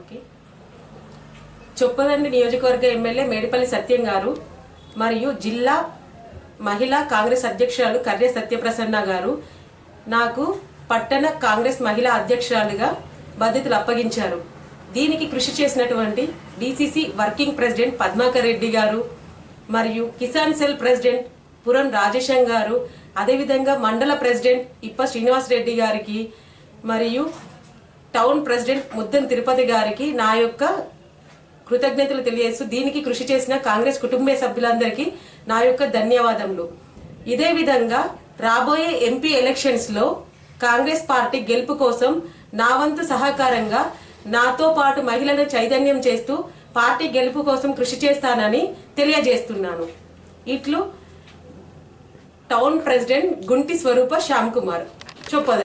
Okay. Choppadandi నియోజకవర్గ MLA Medipalli సత్యం గారు మరియు జిల్లా మహిళా కాంగ్రెస్ అధ్యక్షురాలు కర్రె సత్యప్రసన్న గారు నాకు పట్టణ కాంగ్రెస్ మహిళా అధ్యక్షురాలుగా బాధ్యతలు అప్పగించారు. దీనికి కృషి చేసినటువంటి DCC working president Padmakar Reddy garu మరియు కిసాన్ సెల్ ప్రెసిడెంట్ పురం రాజేశం గారు అదేవిధంగా మండల ప్రెసిడెంట్ ఇప్ప శ్రీనివాస్ రెడ్డి గారికి మరియు టౌన్ ప్రెసిడెంట్ ముద్దన్ తిరుపతి గారికి నా యొక్క కృతజ్ఞతలు తెలియజేస్తూ దీనికి కృషి చేసిన కాంగ్రెస్ కుటుంబ సభ్యులందరికీ నా యొక్క ధన్యవాదములు. ఇదే విధంగా రాబోయే ఎంపీ ఎలక్షన్స్లో కాంగ్రెస్ పార్టీ గెలుపు కోసం నా వంతు సహకారంగా నాతో పాటు మహిళలను చైతన్యం చేస్తూ పార్టీ గెలుపు కోసం కృషి చేస్తానని తెలియజేస్తున్నాను. ఇట్లు టౌన్ ప్రెసిడెంట్ గుంటి స్వరూప శ్యామ్ కుమార్. చొప్పద